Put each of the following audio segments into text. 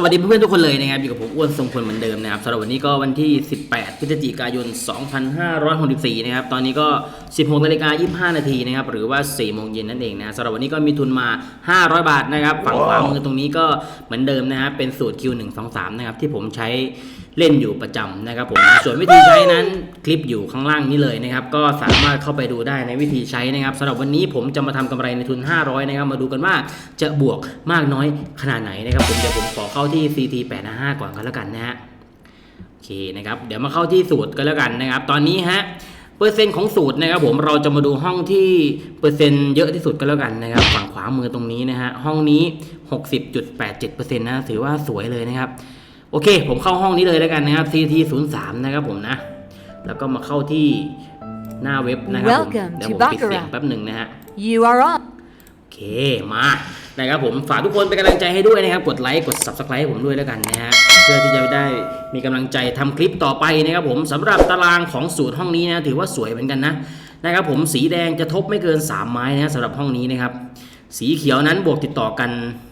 สวัสดีเพื่อนๆทุกคนเลยนะครับอยู่กับผมอ้วนทรงพลเหมือนเดิมนะครับสำหรับวันนี้ก็วันที่ 18 พฤศจิกายน 2564 นะครับตอนนี้ก็ 16นาฬิกา25 นาทีนะครับหรือว่า 4 โมงเย็นนั่นเองนะสำหรับวันนี้ก็มีทุนมา 500 บาทนะครับฝั่งขวามือตรงนี้ก็เหมือนเดิมนะครับเป็นสูตร Q123 นะครับที่ผมใช้ เล่นอยู่ประจำนะครับผมส่วนวิธีใช้นั้นคลิปอยู่ข้างล่างนี้เลยนะครับก็สามารถเข้าไปดูได้ในวิธีใช้นะครับสำหรับวันนี้ผมจะมาทำกำไรในทุน 500 นะครับ มาดูกันว่าจะบวกมากน้อยขนาดไหนนะครับผมเดี๋ยวผมขอเข้าที่ CT 8 5ก่อนกันแล้วกันนะฮะโอเคนะครับเดี๋ยวมาเข้าที่สูตรกันแล้วกันนะครับ ตอนนี้ฮะเปอร์เซ็นต์ของสูตรนะครับผมเราจะมาดูห้องที่เปอร์เซ็นต์เยอะที่สุดกันแล้วกันนะครับฝั่งขวามือตรงนี้นะฮะห้องนี้ 60.87%นะถือว่าสวยเลยนะครับ โอเค ผมเข้าห้องนี้เลยแล้วกันนะครับ CT 0 3นะครับผมนะ แล้วก็มาเข้าที่หน้าเว็บนะครับผม Welcome เดี๋ยว to ผมปิดเสียง Baccarat แป๊บหนึ่งนะฮะ You are on. โอเคมานะครับผมฝากทุกคนเป็นกำลังใจให้ด้วยนะครับ กดไลค์กด subscribe ให้ผมด้วยแล้วกันนะฮะเพื่อที่จะได้มีกำลังใจทำคลิปต่อไปนะครับผมสำหรับตารางของสูตรห้องนี้นะถือว่าสวยเหมือนกันนะนะครับผมสีแดงจะทบไม่เกิน 3 ไม้นะสำหรับห้องนี้นะครับ สีเขียวนั้นบวกติดต่อกัน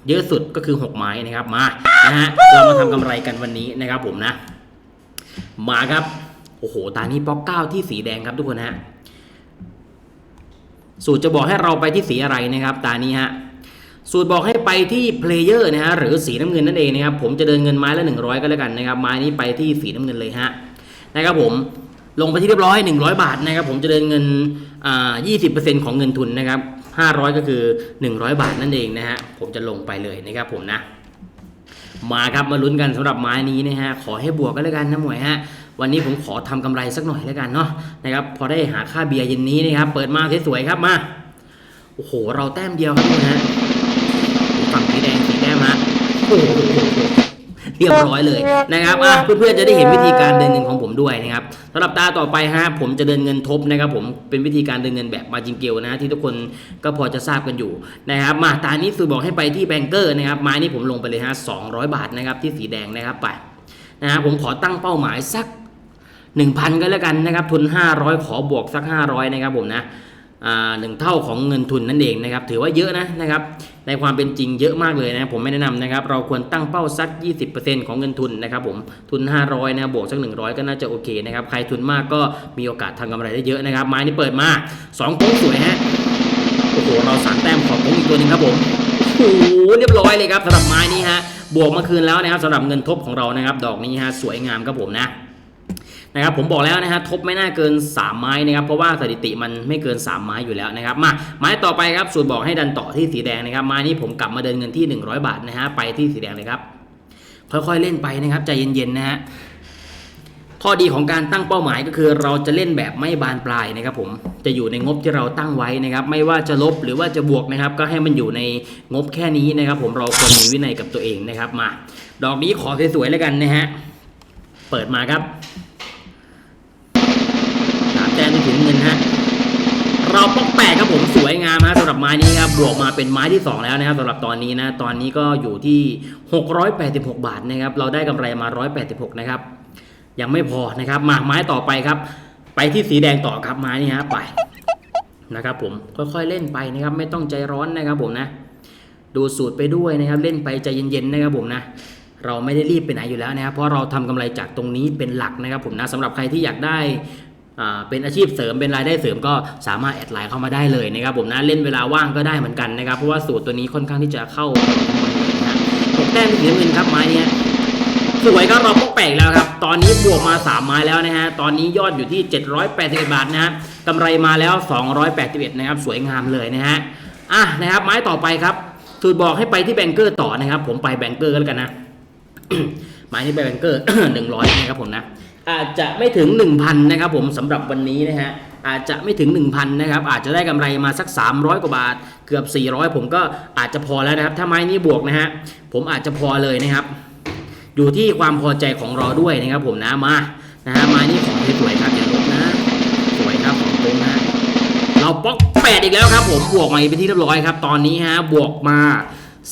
เยอะสุดก็คือ 6 ไม้นะครับมานะฮะเรามาทำกำไรกันวันนี้นะครับผมนะ มาครับ โอ้โหตานี้ป๊อกเก้าที่สีแดงครับทุกคนฮะสูตรจะบอกให้เราไปที่สีอะไรนะครับ ตานี้ฮะสูตรบอกให้ไปที่เพลเยอร์นะฮะหรือสีน้ำเงินนั่นเองนะครับผมจะเดินเงินไม้ละ 100 ก็แล้วกันนะครับไม้นี้ไปที่สีน้ำเงินเลยฮะนะครับผมลงไปที่เรียบร้อย 100 บาทนะครับผมจะเดินเงินอ่า20%ของเงินทุนนะครับ 500 ก็คือ 100 บาทนั่นเองนะฮะผมจะลงไปเลยนะครับผมนะมาครับมาลุ้นกันสำหรับไม้นี้นะฮะขอให้บวกกันแล้วกันนะหมวยฮะวันนี้ผมขอทำกำไรสักหน่อยแล้วกันเนาะนะครับพอได้หาค่าเบียร์เย็นนี้นะครับเปิดมาสวยๆครับมาโอ้โหเราแต้มเดียวครับนะฮะฝั่งสีแดงสีแต้มฮะโอ้โห เรียบร้อยเลยนะครับอะเพื่อนๆจะได้เห็นวิธีการเดินเงินของผมด้วยนะครับสำหรับตาต่อไปฮะผมจะเดินเงินทบนะครับผมเป็นวิธีการเดินเงินแบบมาจิงเกลนะที่ทุกคนก็พอจะทราบกันอยู่นะครับมาตานี้สูบอกให้ไปที่แบงเกอร์นะครับไม้นี้ผมลงไปเลยฮะ200บาทนะครับที่สีแดงนะครับไปนะฮะผมขอตั้งเป้าหมายสัก 1,000 ก็แล้วกันนะครับทุน 500 ขอบวกสัก 500 นะครับผมนะหนึ่งเท่าของเงินทุนนั่นเองนะครับถือว่าเยอะนะนะครับ ในความเป็นจริงเยอะมากเลยนะผมไม่แนะนำนะครับ เราควรตั้งเป้าสัก 20%ของเงินทุนนะครับผมทุน 500นะบวกสัก 100 ก็น่าจะโอเคนะครับใครทุนมากก็มีโอกาสทำกำไรได้เยอะนะครับไม้นี้เปิดมา2โค้งสวยฮะโอ้โหเราสามแต้มขอโค้งอีกตัวหนึงครับผมโอ้โหเรียบร้อยเลยครับสำหรับไม้นี้ฮะบวกมาคืนแล้วนะครับสำหรับเงินทบของเรานะครับ ดอกนี้ฮะสวยงามครับผมนะ นะครับผมบอกแล้วนะฮะทบไม่น่าเกิน 3 ไม้นะครับเพราะว่าสถิติมันไม่เกิน 3 ไม้อยู่แล้วนะครับมาไม้ต่อไปครับสูตรบอกให้ดันต่อที่สีแดงนะครับไม้นี้ผมกลับมาเดินเงินที่ 100 บาทนะฮะไปที่สีแดงเลยครับค่อยๆเล่นไปนะครับใจเย็นๆนะฮะข้อดีของการตั้งเป้าหมายก็คือเราจะเล่นแบบไม่บานปลายนะครับผมจะอยู่ในงบที่เราตั้งไว้นะครับ ไม่ว่าจะลบหรือว่าจะบวกนะครับ ก็ให้มันอยู่ในงบแค่นี้นะครับ ผมเราควรมีวินัยกับตัวเองนะครับมา ดอกนี้ขอสวยๆแล้วกันนะฮะเปิดมาครับ เงินฮะเราป๊อกแปดครับผมสวยงามฮะสำหรับไม้นี้ครับบวกมาเป็นไม้ที่ 2 แล้วนะครับสำหรับตอนนี้นะตอนนี้ก็อยู่ที่ 686 บาทนะครับเราได้กำไรมา 186 นะครับ ยังไม่พอนะครับมาไม้ต่อไปครับ ไปที่สีแดงต่อครับไม้นี่ฮะไปนะครับผมค่อยๆเล่นไปนะครับ ไม่ต้องใจร้อนนะครับผมนะดูสูตรไปด้วยนะครับ เล่นไปใจเย็นๆนะครับผมนะเราไม่ได้รีบไปไหนอยู่แล้วนะครับเพราะเราทำกำไรจากตรงนี้เป็นหลักนะครับผมนะสำหรับใครที่อยากได้ เป็นอาชีพเสริมเป็นรายได้เสริมก็สามารถแอดไลน์เข้ามาได้เลยนะครับผมนะเล่นเวลาว่างก็ได้เหมือนกันนะครับเพราะว่าสูตรตัวนี้ค่อนข้างที่จะเข้านะหกแต้มสีน้ำเงินครับไม้นี้สวยครับเราพกแปลกแล้วครับ ตอนนี้บวกมา 3 ไม้แล้วนะฮะตอนนี้ยอดอยู่ที่ 781 บาทนะฮะกำไรมาแล้ว 281 นะครับสวยงามเลยนะฮะอะนะครับไม้ต่อไปครับสูตรบอกให้ไปที่แบงเกอร์ต่อนะครับ ผมไปแบงเกอร์ก็แล้วกันนะหมายนี้ไปแบงเกอร์หนึ่งร้อยนะครับผมนะ อาจจะไม่ถึง 1,000นะครับผมสำหรับวันนี้นะฮะอาจจะไม่ถึง 1,000นะครับอาจจะได้กำไรมาสัก 300 กว่าบาท เกือบ 400 ผมก็อาจจะพอแล้วนะครับ ถ้าไม้นี้บวกนะฮะผมอาจจะพอเลยนะครับ อยู่ที่ความพอใจของเราด้วยนะครับ ผมนะมานะฮะไม้นี้ของสวยครับอย่าลบนะสวยครับของตรงนะเราป๊อกแปดอีกแล้วครับ ผมบวกมาเป็นที่เรียบร้อยครับ ตอนนี้ฮะบวกมา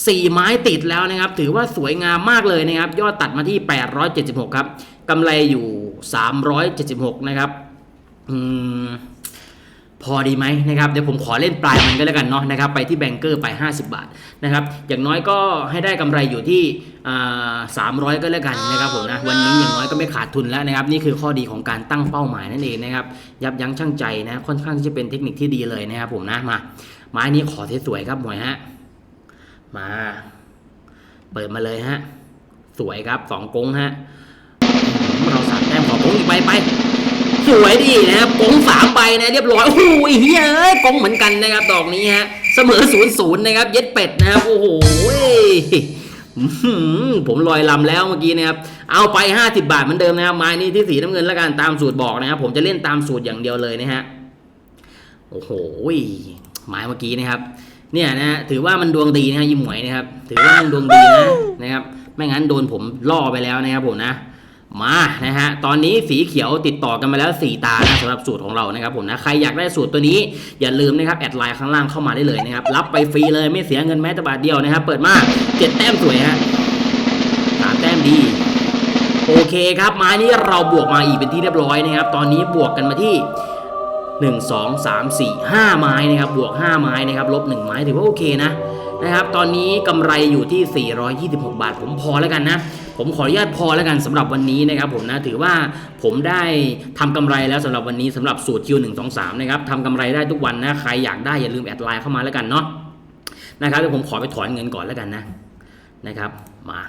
4 ไม้ติดแล้วนะครับ ถือว่าสวยงามมากเลยนะครับ ยอดตัดมาที่ 876 ครับกำไรอยู่ 376 นะครับอืมพอดีไหมนะครับเดี๋ยวผมขอเล่นปลายมันก็แล้วกันเนาะนะครับไปที่แบงเกอร์ไป 50 บาทนะครับอย่างน้อยก็ให้ได้กำไรอยู่ที่สามร้อยก็แล้วกันนะครับผมนะวันนี้อย่างน้อยก็ไม่ขาดทุนแล้วนะครับ นี่คือข้อดีของการตั้งเป้าหมายนั่นเองนะครับยับยั้งชั่งใจนะค่อนข้างที่จะเป็นเทคนิคที่ดีเลยนะครับผมนะมาไม้นี้ขอสวยๆครับหมวยฮะ มา เปิดมาเลยฮะ สวยครับสองกงฮะ เราสามแต้มขอกงอีกใบไป สวยดีนะครับกงสามใบนะเรียบร้อย โอ้โหเฮ้ยกงเหมือนกันนะครับ ดอกนี้ฮะ เสมอศูนย์ศูนย์นะครับ เย็ดเป็ดนะครับ โอ้โหผมลอยลำแล้วเมื่อกี้นะครับ เอาไป 50 บาทเหมือนเดิมนะครับไม้นี้ที่สีน้ำเงินแล้วกันตามสูตรบอกนะครับ ผมจะเล่นตามสูตรอย่างเดียวเลยนะฮะ โอ้โห ไม้เมื่อกี้นะครับ เนี่ยนะฮะถือว่ามันดวงดีนะฮะยิ้มหมวยนะครับ ถือว่ามันดวงดีนะนะครับ ไม่งั้นโดนผมล่อไปแล้วนะครับผมนะ มานะฮะตอนนี้สีเขียวติดต่อกันมาแล้ว 4 ตานะสำหรับสูตรของเรานะครับผมนะใครอยากได้สูตรตัวนี้อย่าลืมนะครับแอดไลน์ข้างล่างเข้ามาได้เลยนะครับรับไปฟรีเลยไม่เสียเงินแม้แต่บาทเดียวนะครับเปิดมาเจ็ดแต้มสวยฮะสามแต้มดีโอเคครับไม้นี้เราบวกมาอีกเป็นที่เรียบร้อยนะครับ ตอนนี้บวกกันมาที่ 1 2 3 4 5 ไม้นะครับบวก 5 ไม้นะครับลบ 1 ไม้ถือว่าโอเคนะนะครับตอนนี้กำไรอยู่ที่ 426 บาท ผมพอแล้วกันนะ ผมขออนุญาตพอแล้วกันสำหรับวันนี้นะครับผมนะถือว่าผมได้ทำกำไรแล้วสำหรับวันนี้สำหรับสูตร Q1 2 3 นะครับทำกำไรได้ทุกวันนะใครอยากได้อย่าลืมแอดไลน์เข้ามาแล้วกันเนาะนะครับเดี๋ยวผมขอไปถอนเงินก่อนแล้วกันนะนะครับมา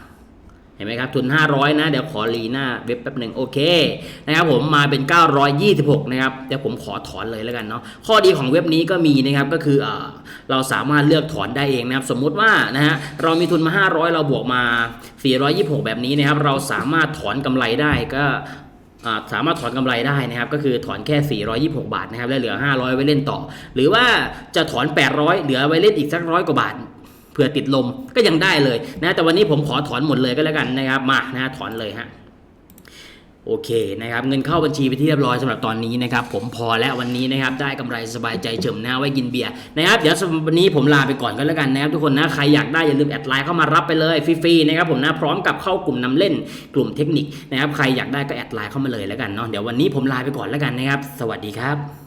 เห็นไหมครับทุน 500 นะ เดี๋ยวขอรีหน้าเว็บแป๊บหนึ่งโอเคนะครับผมมาเป็น 926 นะครับ เดี๋ยวผมขอถอนเลยแล้วกันเนาะข้อดีของเว็บนี้ก็มีนะครับก็คือเอเราสามารถเลือกถอนได้เองนะครับสมมุติว่านะฮะเรามีทุนมา 500 เราบวกมา 426 แบบนี้นะครับ เราสามารถถอนกำไรได้ก็สามารถถอนกำไรได้นะครับ ก็คือถอนแค่ 426 บาทนะครับแล้วเหลือ 500 ไว้เล่นต่อ หรือว่าจะถอน 800 เหลือไว้เล่นอีกสักร้อยกว่าบาท เผื่อติดลมก็ยังได้เลยนะแต่วันนี้ผมขอถอนหมดเลยก็แล้วกันนะครับมานะถอนเลยฮะโอเคนะครับเงินเข้าบัญชีไปที่เรียบร้อยสำหรับตอนนี้นะครับผมพอแล้ววันนี้นะครับได้กำไรสบายใจเฉิมหน้าไว้กินเบียร์นะครับเดี๋ยวสำหรับวันนี้ผมลาไปก่อนก็แล้วกันนะครับทุกคนนะใครอยากได้อย่าลืมแอดไลน์เข้ามารับไปเลยฟรีๆนะครับผมนะพร้อมกับเข้ากลุ่มนำเล่นกลุ่มเทคนิคนะครับใครอยากได้ก็แอดไลน์เข้ามาเลยแล้วกันเนาะเดี๋ยววันนี้ผมลาไปก่อนแล้วกันนะครับสวัสดีครับ